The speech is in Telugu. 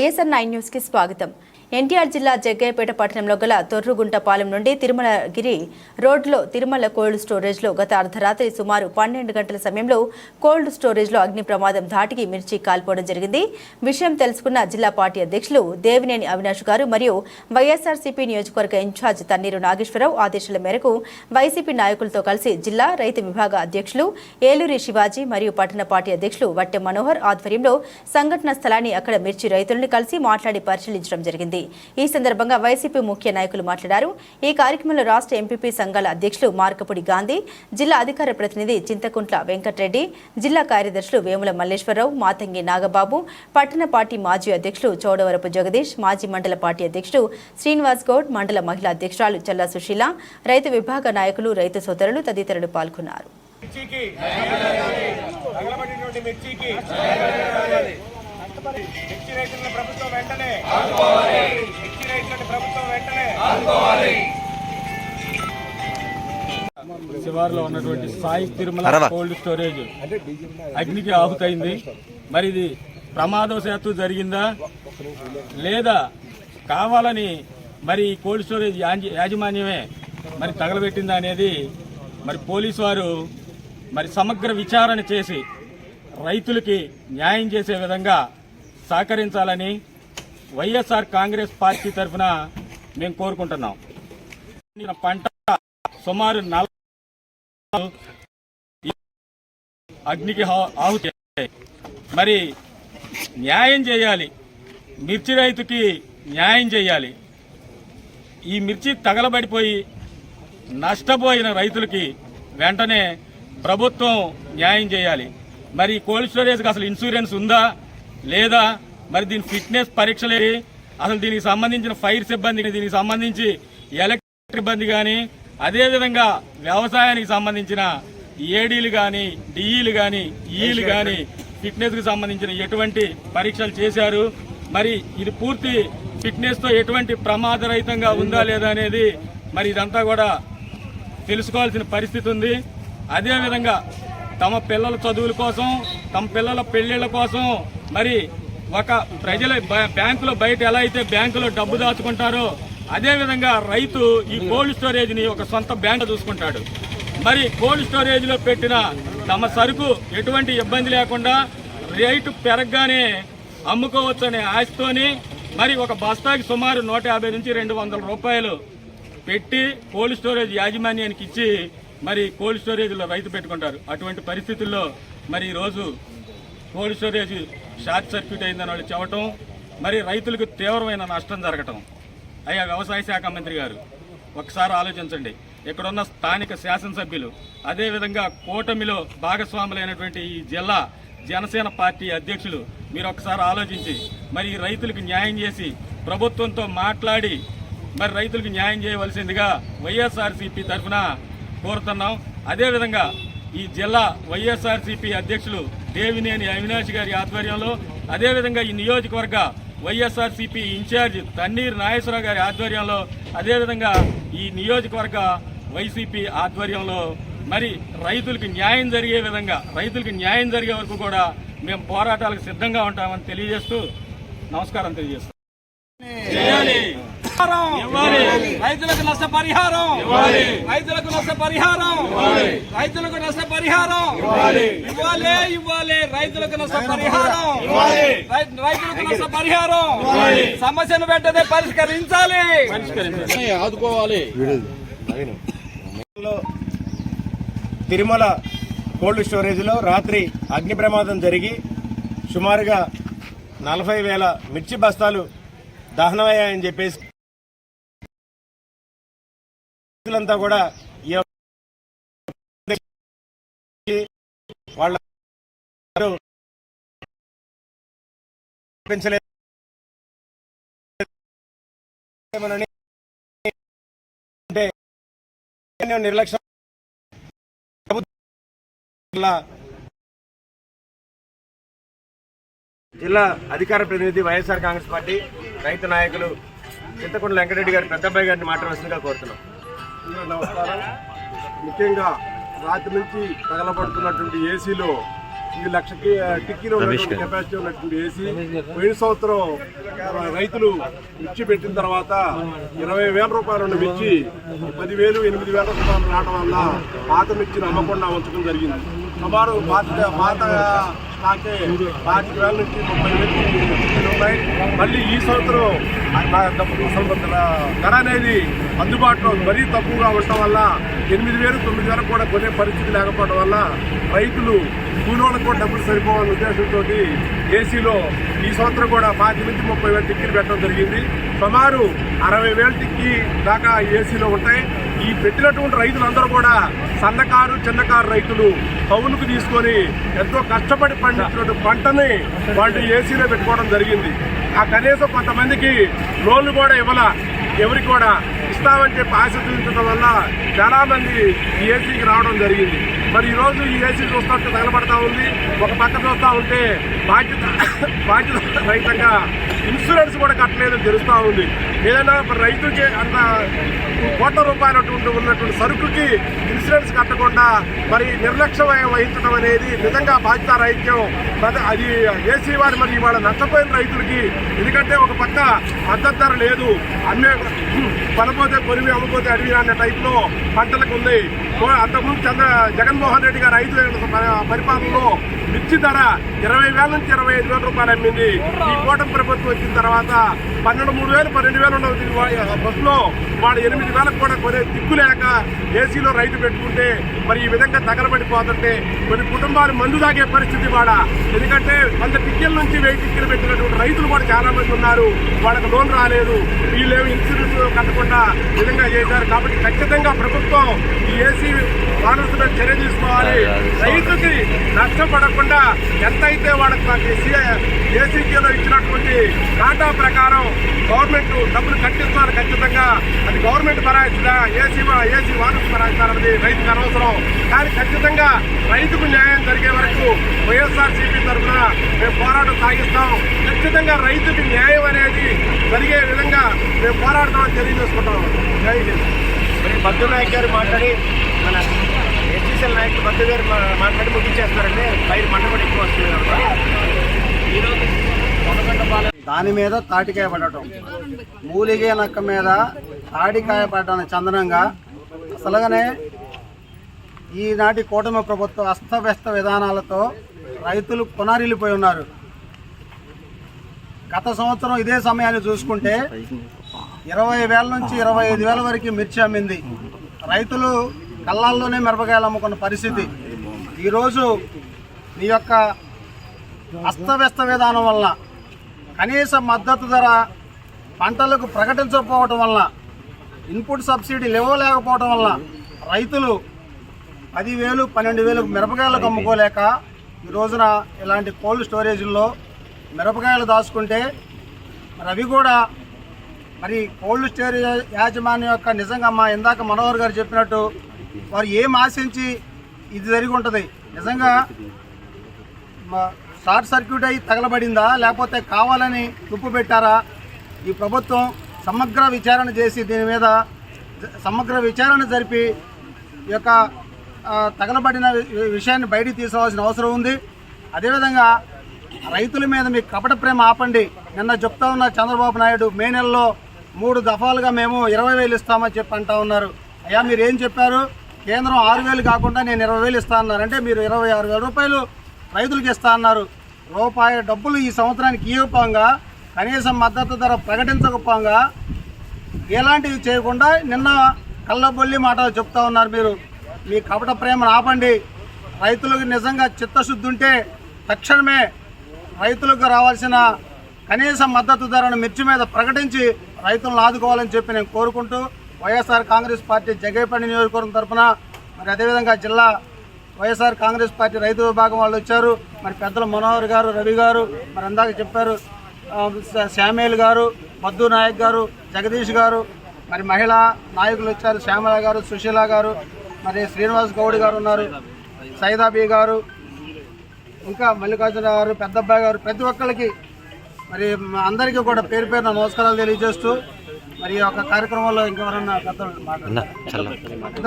ఐఎస్ఆర్ నైన్ న్యూస్కి స్వాగతం. ఎన్టీఆర్ జిల్లా జగ్గయ్యపేట పట్టణంలో గల తొర్రుగుంటపాలెం నుండి తిరుమలగిరి రోడ్లో తిరుమల కోల్డ్ స్టోరేజ్లో గత అర్ధరాత్రి సుమారు పన్నెండు గంటల సమయంలో కోల్డ్ స్టోరేజ్లో అగ్ని ప్రమాదం ధాటికి మిర్చి కాల్పోవడం జరిగింది. విషయం తెలుసుకున్న జిల్లా పార్టీ అధ్యక్షులు దేవినేని అవినాష్ గారు మరియు వైఎస్ఆర్సీపీ నియోజకవర్గ ఇన్ఛార్జ్ తన్నీరు నాగేశ్వరరావు ఆదేశాల మేరకు వైసీపీ నాయకులతో కలిసి జిల్లా రైతు విభాగ అధ్యక్షులు ఏలూరి శివాజీ మరియు పట్టణ పార్టీ అధ్యక్షులు వట్టె మనోహర్ ఆధ్వర్యంలో సంఘటన స్థలాన్ని అక్కడ మిర్చి రైతులను కలిసి మాట్లాడి పరిశీలించడం జరిగింది. ఈ సందర్భంగా వైసీపీ ముఖ్య నాయకులు మాట్లాడారు. ఈ కార్యక్రమంలో రాష్ట్ర ఎంపీపీ సంఘాల అధ్యక్షులు మార్కపుడి గాంధీ జిల్లా అధికార ప్రతినిధి చింతకుంట్ల వెంకటరెడ్డి జిల్లా కార్యదర్శులు వేముల మల్లేశ్వరరావు మాతంగి నాగబాబు పట్టణ పార్టీ మాజీ అధ్యక్షులు చౌడవరపు జగదీష్ మాజీ మండల పార్టీ అధ్యక్షుడు శ్రీనివాస్ గౌడ్ మండల మహిళా అధ్యక్షురాలు చల్లా సుశీల రైతు విభాగ నాయకులు రైతు సోదరులు తదితరులు పాల్గొన్నారు. మిర్చికి. మిర్చికి. మిర్చి రైతులను ప్రభుత్వం వెంటనే మిర్చి రైతులను ప్రభుత్వం వెంటనే శివారులో ఉన్నటువంటి సాయి తిరుమల కోల్డ్ స్టోరేజ్ అగ్నికి ఆహుతైంది మరి ఇది ప్రమాదవశాత్తు జరిగిందా? లేదా కావాలని మరి ఈ కోల్డ్ స్టోరేజ్ యాజ- యాజమాన్యమే మరి తగలబెట్టిందా అనేది మరి పోలీసు వారు మరి సమగ్ర విచారణ చేసి రైతులకి న్యాయం చేసే విధంగా సహకరించాలని వైఎస్ఆర్ కాంగ్రెస్ పార్టీ తరఫున మేము కోరుకుంటున్నాం. పంట సుమారు నలభై అగ్నికి ఆహుతి మరి న్యాయం చేయాలి. మిర్చి రైతుకి న్యాయం చేయాలి. ఈ మిర్చి తగలబడిపోయి నష్టపోయిన రైతులకి వెంటనే ప్రభుత్వం న్యాయం చేయాలి. మరి కోల్డ్ స్టోరేజ్కి అసలు ఇన్సూరెన్స్ ఉందా? లేదా మరి దీని ఫిట్నెస్ పరీక్షలు అసలు దీనికి సంబంధించిన ఫైర్ సిబ్బంది దీనికి సంబంధించి ఎలక్ట్రిక్ సిబ్బంది కానీ అదేవిధంగా వ్యవసాయానికి సంబంధించిన ఏడీలు కానీ డిఈలు కానీ ఈలు కానీ ఫిట్నెస్కి సంబంధించిన ఎటువంటి పరీక్షలు చేశారు? మరి ఇది పూర్తి ఫిట్నెస్తో ఎటువంటి ప్రమాదరహితంగా ఉందా లేదా అనేది మరి ఇదంతా కూడా తెలుసుకోవాల్సిన పరిస్థితి ఉంది. అదేవిధంగా తమ పిల్లల చదువుల కోసం తమ పిల్లల పెళ్ళిళ్ళ కోసం మరి ఒక ప్రజల బ- బ్యాంకులో బయట ఎలా అయితే బ్యాంకులో డబ్బు దాచుకుంటారో అదేవిధంగా రైతు ఈ కోల్డ్ స్టోరేజ్ని ఒక సొంత బ్యాంక్ చూసుకుంటాడు. మరి కోల్డ్ స్టోరేజ్లో పెట్టిన తమ సరుకు ఎటువంటి ఇబ్బంది లేకుండా రేటు పెరగగానే అమ్ముకోవచ్చు అనే ఆశతోని మరి ఒక బస్తాకి సుమారు నూట యాభై నుంచి రెండు వందల రూపాయలు పెట్టి కోల్డ్ స్టోరేజ్ యాజమాన్యానికి ఇచ్చి మరి కోల్డ్ స్టోరేజ్లో రైతు పెట్టుకుంటారు. అటువంటి పరిస్థితుల్లో మరి ఈరోజు కోల్డ్ స్టోరేజ్ షార్ట్ సర్క్యూట్ అయిందని వాళ్ళు చెప్పటం మరి రైతులకు తీవ్రమైన నష్టం జరగటం. అయ్యా వ్యవసాయ శాఖ మంత్రి గారు ఒకసారి ఆలోచించండి. ఇక్కడున్న స్థానిక శాసనసభ్యులు అదేవిధంగా కూటమిలో భాగస్వాములైనటువంటి ఈ జిల్లా జనసేన పార్టీ అధ్యక్షులు మీరు ఒకసారి ఆలోచించి మరి రైతులకు న్యాయం చేసి ప్రభుత్వంతో మాట్లాడి మరి రైతులకు న్యాయం చేయవలసిందిగా వైఎస్ఆర్సీపీ తరఫున కోరుతున్నాం. అదేవిధంగా ఈ జిల్లా వైఎస్ఆర్సీపీ అధ్యక్షులు దేవినేని అవినాష్ గారి ఆధ్వర్యంలో అదేవిధంగా ఈ నియోజకవర్గ వైఎస్ఆర్సీపీ ఇన్ఛార్జ్ తన్నీర్ నాగేశ్వరరావు గారి ఆధ్వర్యంలో అదేవిధంగా ఈ నియోజకవర్గ వైసీపీ ఆధ్వర్యంలో మరి రైతులకు న్యాయం జరిగే విధంగా రైతులకు న్యాయం జరిగే వరకు కూడా మేము పోరాటాలకు సిద్ధంగా ఉంటామని తెలియజేస్తూ నమస్కారం తెలియజేస్తాం. రైతులకు నష్ట పరిహారం ఇవ్వాలి. రైతులకు నష్ట పరిహారం రైతులకు నష్ట పరిహారం ఇవ్వాలి ఇవ్వాలి రైతులకు నష్ట పరిహారం రైతులకు నష్ట పరిహారం సమస్యను వెంటనే పరిష్కరించాలి. పరిష్కరించాలి. తిరుమల కోల్డ్ స్టోరేజ్లో రాత్రి అగ్ని ప్రమాదం జరిగి సుమారుగా నలభై వేల మిర్చి బస్తాలు దహనమయ్యాయని చెప్పేసి రైతులంతా కూడా వాళ్ళ నిర్లక్ష్యం జిల్లా అధికార ప్రతినిధి వైఎస్ఆర్ కాంగ్రెస్ పార్టీ రైతు నాయకులు చింతకొండ వెంకటరెడ్డి గారి పెద్దబ్బాయి గారిని మాట్లాడవలసిందిగా కోరుతున్నాం. నమస్కారం. ముఖ్యంగా రాత్రి నుంచి తగలబడుతున్నటువంటి ఏసీలో ఇది లక్షకి టిక్కీలో ఉన్నటువంటి కెపాసిటీ ఉన్నటువంటి ఏసీ పోయిన సంవత్సరం రైతులు మిర్చి పెట్టిన తర్వాత ఇరవై వేల రూపాయలు ఉన్న మిర్చి పదివేలు ఎనిమిది వేల రూపాయలు రావడం వల్ల పాత మిర్చిని అమ్మకుండా ఉంచడం జరిగింది. సుమారు పాత పాత స్టాకే పాతిక వేల నుంచి ముప్పై వేలు ఉన్నాయి మళ్ళీ ఈ సంవత్సరం ధర అనేది అందుబాటులో మరీ తక్కువగా ఉండటం వల్ల ఎనిమిది వేలు తొమ్మిది వేలకు కూడా కొనే పరిస్థితి లేకపోవడం వల్ల రైతులు కూలోళ్ళకు కూడా డబ్బులు సరిపోవాలనే ఉద్దేశంతో ఏసీలో ఈ సంవత్సరం కూడా పాతి నుంచి ముప్పై వేల టిక్కీలు పెట్టడం జరిగింది. సుమారు అరవై వేల టిక్కీ దాకా ఏసీలో ఉంటాయి. ఈ పెట్టినటువంటి రైతులందరూ కూడా సన్నకారు చిన్నకారు రైతులు కౌలుకు తీసుకొని ఎంతో కష్టపడి పండించినటువంటి పంటని వాళ్ళు ఏసీలో పెట్టుకోవడం జరిగింది. ఆ కనీసం కొంతమందికి లోన్లు కూడా ఇవ్వాల? ఎవరికి కూడా ఇస్తామని చెప్పి ఆశ చూపించడం వల్ల చాలామంది ఈ ఏసీకి రావడం జరిగింది. మరి ఈ రోజు ఈ ఏసీ చూస్తే తగలబడతా ఉంది. ఒక పక్క చూస్తా ఉంటే బాధ్యత బాధ్యత రహితంగా ఇన్సూరెన్స్ కూడా కట్టలేదని తెలుస్తా ఉంది. ఏదైనా రైతుకి అంత కోట్ల రూపాయలు ఉన్నటువంటి సరుకుకి ఇన్సూరెన్స్ కట్టకుండా మరి నిర్లక్ష్యం వహించడం అనేది నిజంగా బాధ్యత రాహిత్యం అది ఏసీ వారి మరి ఇవాళ నష్టపోయిన రైతులకి ఎందుకంటే ఒక పక్క మద్దతు ధర లేదు. అమ్మే కొనపోతే కొనివి అమ్మపోతే అడివి అనే టైప్లో పంటలకు ఉంది. అంతకుముందు చంద్ర జగన్మోహన్ రెడ్డి గారు ఐదు పరిపాలనలో మిర్చి ధర ఇరవై వేల నుంచి ఇరవై ఐదు వేల రూపాయలు అమ్మింది. ఈ కూటమి ప్రభుత్వం వచ్చిన తర్వాత పన్నెండు మూడు వేలు పన్నెండు వేలు ఉండవు బస్సులో వాడు ఎనిమిది వేలకు కూడా కొనే దిక్కు లేక ఏసీలో రైతు పెట్టుకుంటే మరి ఈ విధంగా తగలబడిపోతుంటే కొన్ని కుటుంబాలు మందు తాగే పరిస్థితి వాడ. ఎందుకంటే వంద టిక్కీల నుంచి వెయ్యి టిక్కీలు పెట్టినటువంటి రైతులు కూడా చాలా మంది ఉన్నారు. వాళ్ళకి లోన్ రాలేదు. వీళ్ళేమి ఇన్సూరెన్స్ కట్టకుండా విధంగా చేశారు. కాబట్టి ఖచ్చితంగా ప్రభుత్వం ఈ ఏసీ వానరుల చర్య తీసుకోవాలి. రైతుకి నష్టపడకుండా ఎంతైతే వాళ్ళకి ఏసీటీలో ఇచ్చినటువంటి కాటా ప్రకారం గవర్నమెంట్ డబ్బులు కట్టిస్తున్నారు ఖచ్చితంగా. అది గవర్నమెంట్ భరాయించదా ఏసీ ఏసీ వానరు భరాయిస్తారన్నది రైతుకు అనవసరం. కానీ ఖచ్చితంగా రైతుకు న్యాయం జరిగే వరకు వైఎస్ఆర్ సిపి తరఫున మేము పోరాటం సాగిస్తాం. ఖచ్చితంగా రైతుకి న్యాయం అనేది జరిగే విధంగా మేము పోరాడతామని తెలియజేసుకుంటాం జై హింద్. మరి బద్దు నాయక్ గారు మాట్లాడి మన ఎస్సీసీఎల్ నాయకులు బద్దు గారు మా- మాట్లాడి ముగించేస్తారంటే పైరు మంట కూడా ఎక్కువ వస్తుంది కాబట్టి. ఈరోజు కొనగొండపాలెం దాని మీద తాటికాయ పడటం. మూలిగే నక్క మీద తాటికాయ పడ్డాను చందనంగా అసలుగానే ఈనాటి కూటమి ప్రభుత్వ అస్తవ్యస్త విధానాలతో రైతులు కొనారిల్లిపోయి ఉన్నారు. గత సంవత్సరం ఇదే సమయాన్ని చూసుకుంటే ఇరవై వేల నుంచి ఇరవై ఐదు వేల వరకు మిర్చి అమ్మింది. రైతులు కళ్ళాల్లోనే మిరపకాయలు అమ్ముకున్న పరిస్థితి. ఈరోజు మీ యొక్క అస్తవ్యస్త విధానం వలన కనీస మద్దతు ధర పంటలకు ప్రకటించకపోవటం వలన ఇన్పుట్ సబ్సిడీలు ఇవ్వలేకపోవటం వలన రైతులు పదివేలు పన్నెండు వేలు మిరపకాయలకు అమ్ముకోలేక ఈ రోజున ఇలాంటి కోల్డ్ స్టోరేజీల్లో మిరపకాయలు దాచుకుంటే మరి అవి కూడా మరి కోల్డ్ స్టోరేజ్ యాజమాన్యం యొక్క నిజంగా మా ఇందాక మనోహర్ గారు చెప్పినట్టు వారు ఏం ఆశించి ఇది జరిగి ఉంటుంది? నిజంగా మ- షార్ట్ సర్క్యూట్ అయి తగలబడిందా? లేకపోతే కావాలని తుప్పు పెట్టారా? ఈ ప్రభుత్వం సమగ్ర విచారణ చేసి దీని మీద సమగ్ర విచారణ జరిపి ఈ యొక్క తగలబడిన విషయాన్ని బయటికి తీసుకోవాల్సిన అవసరం ఉంది. అదేవిధంగా రైతుల మీద మీ కపట ప్రేమ ఆపండి. నిన్న చెప్తా ఉన్న చంద్రబాబు నాయుడు మే నెలలో మూడు దఫాలుగా మేము ఇరవై వేలు ఇస్తామని చెప్పి అంటా ఉన్నారు. అయ్యా మీరు ఏం చెప్పారు? కేంద్రం ఆరు వేలు కాకుండా నేను ఇరవై వేలు ఇస్తా అన్నారు. అంటే మీరు ఇరవై ఆరు వేల రూపాయలు రైతులకు ఇస్తా అన్నారు. రూపాయి డబ్బులు ఈ సంవత్సరానికి ఇవ్వకపోగా కనీసం మద్దతు ధర ప్రకటించకపోగా ఎలాంటివి చేయకుండా నిన్న కళ్ళబొల్లి మాటలు చెప్తా ఉన్నారు మీరు. మీ కపట ప్రేమను ఆపండి. రైతులకు నిజంగా చిత్తశుద్ధి ఉంటే తక్షణమే రైతులకు రావాల్సిన కనీస మద్దతు ధరను మిర్చి మీద ప్రకటించి రైతులను ఆదుకోవాలని చెప్పి నేను కోరుకుంటూ వైఎస్ఆర్ కాంగ్రెస్ పార్టీ జగేపల్లి నియోజకవర్గం తరఫున మరి అదేవిధంగా జిల్లా వైఎస్ఆర్ కాంగ్రెస్ పార్టీ రైతు విభాగం వాళ్ళు వచ్చారు. మరి పెద్దల మనోహర్ గారు రవి గారు మరి అందాక చెప్పారు ఆ, శామ్యుల్ గారు మద్దు నాయక్ గారు జగదీష్ గారు మరి మహిళా నాయకులు వచ్చారు శ్యామల గారు సుశీల గారు మరి శ్రీనివాస్ గౌడ్ గారు ఉన్నారు సైదాబీ గారు ఇంకా మల్లికార్జున గారు పెద్దబ్బాయి గారు ప్రతి ఒక్కరికి మరి అందరికీ కూడా పేరు పేరున నమస్కారాలు తెలియజేస్తూ మరి ఈ యొక్క కార్యక్రమంలో ఇంకెవరన్నా పెద్దలు మాట్లాడారు